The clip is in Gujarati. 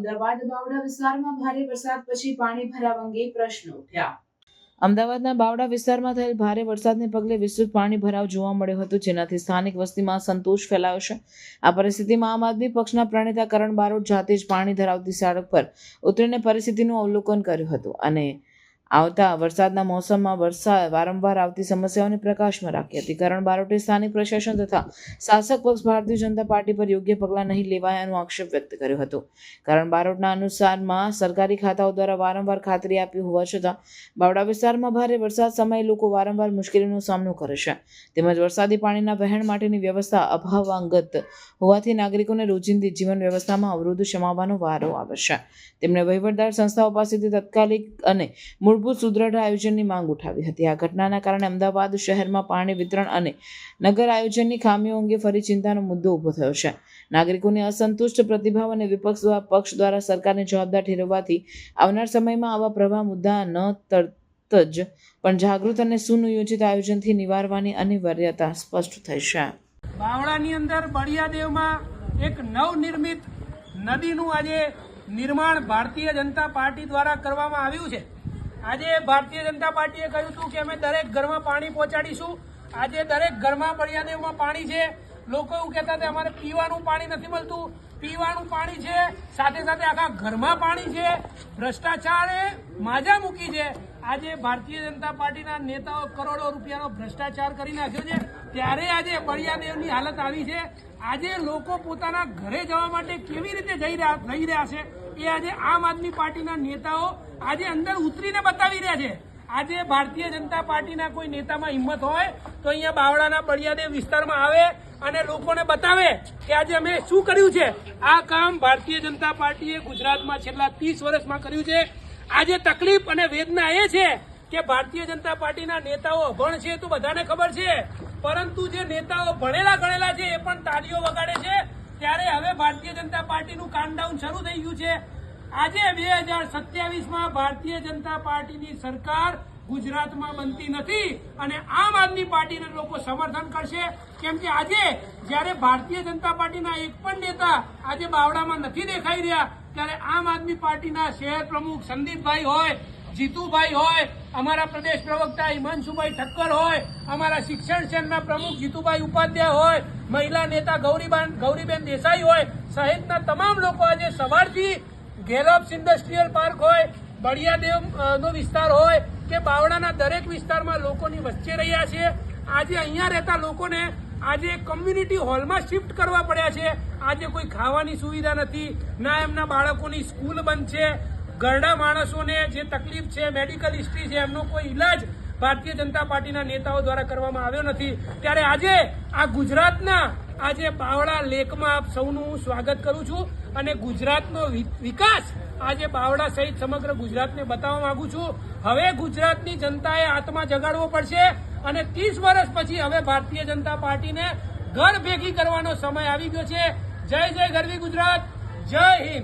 બાદ બાવડા વિસ્તારમાં ભારે વરસાદ પછી પાણી ભરાવા અંગે પ્રશ્નો ઉઠ્યા. અમદાવાદના બાવડા વિસ્તારમાં થયેલ ભારે વરસાદને પગલે વિસ્તૃત પાણી ભરાવ જોવા મળ્યો હતો, જેનાથી સ્થાનિક વસ્તીમાં સંતોષ ફેલાયો છે. આ પરિસ્થિતિમાં આમ આદમી પક્ષના પ્રણેતા કરણ બારોટ જાતે જ પાણી ધરાવતી સડક પર ઉતરીને પરિસ્થિતિનું અવલોકન કર્યું હતું અને આવતા વરસાદના મોસમમાં વરસાદ વારંવાર આવતી સમસ્યાઓને પ્રકાશમાં રાખી હતી. કારણ બારોટે સ્થાનિક પ્રશાસન તથા શાસક પક્ષ ભારતીય જનતા પાર્ટી પર યોગ્ય પગલાં નહીં લેવાયાનો આક્ષેપ વ્યક્ત કર્યો હતો. કારણ બારોટના અનુસારમાં સરકારી ખાતાઓ દ્વારા વારંવાર ખાતરી આપી હોવા છતાં, બાવડા વિસ્તારમાં ભારે વરસાદ સમયે લોકો વારંવાર મુશ્કેલીનો સામનો કરે છે. તેમજ વરસાદી પાણીના વહેણ માટેની વ્યવસ્થા અભાવાંગત હોવાથી નાગરિકોને રોજિંદી જીવન વ્યવસ્થામાં અવરોધ શમાવવાનો વારો આવે છે. તેમણે વહીવટદાર સંસ્થાઓ પાસેથી તાત્કાલિક અને મૂળભૂત સુદ્રઢ આયોજનની માંગ ઉઠાવી હતી. આ ઘટનાના કારણે અમદાવાદ શહેરમાં પાણી વિતરણ અને નગર આયોજનની ખામીઓ અંગે ફરી ચિંતાનો મુદ્દો ઊભો થયો છે. નાગરિકોની અસંતુષ્ટ પ્રતિભાવ અને વિપક્ષ દ્વારા પક્ષ દ્વારા સરકારને જવાબદાર ઠેરવવાથી આવનાર સમયમાં આવા પ્રવાહ મુદ્દા ન તરત જ, પણ જાગૃત અને સુનિયોજિત આયોજનથી નિવારવાની અનિવાર્યતા સ્પષ્ટ થઈ છે. બાવળાની અંદર બળિયાદેવમાં એક નવનિર્મિત નદીનું આજે નિર્માણ ભારતીય જનતા પાર્ટી દ્વારા કરવામાં આવ્યું છે. આજે ભારતીય જનતા પાર્ટીએ કહ્યું હતું કે અમે દરેક ઘરમાં પાણી પહોંચાડીશું. આજે દરેક ઘરમાં બળિયાદેવમાં પાણી છે. લોકો એવું કહેતા હતા, અમારે પીવાનું પાણી નથી મળતું. પીવાનું પાણી છે, સાથે સાથે આખા ઘરમાં પાણી છે. ભ્રષ્ટાચારે માજા મૂકી છે. આજે ભારતીય જનતા પાર્ટીના નેતાઓ કરોડો રૂપિયાનો ભ્રષ્ટાચાર કરી નાખ્યો છે. ત્યારે આજે બળિયાદેવની હાલત આવી છે. આજે લોકો પોતાના ઘરે જવા માટે કેવી રીતે જઈ જઈ રહ્યા છે? એ આજે આમ આદમી પાર્ટીના નેતાઓ આજે અંદર ઉતરીને બતાવી રહ્યા છે. આજે ભારતીય જનતા પાર્ટીના કોઈ નેતામાં હિંમત હોય તો અહીંયા બાવળાના બળિયાદેવ વિસ્તારમાં આવે અને લોકોને બતાવે કે આજે અમે શું કર્યું છે. આ કામ ભારતીય જનતા પાર્ટીએ ગુજરાતમાં છેલ્લા ત્રીસ વર્ષમાં કર્યું છે. આજે તકલીફ અને વેદના એ છે કે ભારતીય જનતા પાર્ટીના નેતાઓ અભણ છે તો બધાને ખબર છે. પરંતુ જે નેતાઓ ભણેલા ગણેલા છે એ પણ તાળીઓ વગાડે છે. ત્યારે હવે ભારતીય જનતા પાર્ટીનું કામડાઉન શરૂ થઈ ગયું છે. આજે બે હજાર સત્યાવીસમાં ભારતીય જનતા પાર્ટીની સરકાર ગુજરાતમાં બનતી નથી અને આમ આદમી પાર્ટીને લોકો સમર્થન કરશે. કેમ કે આજે જ્યારે ભારતીય જનતા પાર્ટીના એક પણ નેતા આજે બાવડામાં નથી દેખાઈ રહ્યા, ત્યારે આમ આદમી પાર્ટીના શહેર પ્રમુખ સંદીપભાઈ હોય, જીતુભાઈ હોય અમારા પ્રદેશ પ્રવક્તા હિમાંશુભાઈ ઠક્કર હોય, અમારા શિક્ષણ સેલના પ્રમુખ જીતુભાઈ ઉપાધ્યાય હોય, મહિલા નેતા ગૌરીબાન, ગૌરીબેન દેસાઈ હોય, સહિતના તમામ લોકો આજે સવારથી ગેલોપ્સ ઇન્ડસ્ટ્રીયલ પાર્ક હોય બળિયાદેવ નો વિસ્તાર હોય કે બાવળાના દરેક વિસ્તારમાં લોકોની વચ્ચે રહ્યા છે. આજે અહીંયા રહેતા લોકોને આજે કમ્યુનિટી હોલમાં શિફ્ટ કરવા પડ્યા છે. આજે કોઈ ખાવાની સુવિધા નથી. ના એમના બાળકોની સ્કૂલ બંધ છે. ઘરડા માણસોને જે તકલીફ છે મેડિકલ હિસ્ટ્રી છે, એમનો કોઈ ઈલાજ ભારતીય જનતા પાર્ટીના નેતાઓ દ્વારા કરવામાં આવ્યો નથી. ત્યારે આજે આ ગુજરાતના, આજે બાવળા લેકમાં આપ સૌનું હું સ્વાગત કરું છું અને ગુજરાતનો વિકાસ આજે બાવળા સહિત સમગ્ર ગુજરાતને બતાવવા માંગુ છું. હવે ગુજરાતની જનતાએ આત્મા જગાડવો પડશે અને ત્રીસ વર્ષ પછી હવે ભારતીય જનતા પાર્ટીને ઘર ભેગી કરવાનો સમય આવી ગયો છે. જય જય ગરવી ગુજરાત. જય હિન્દ.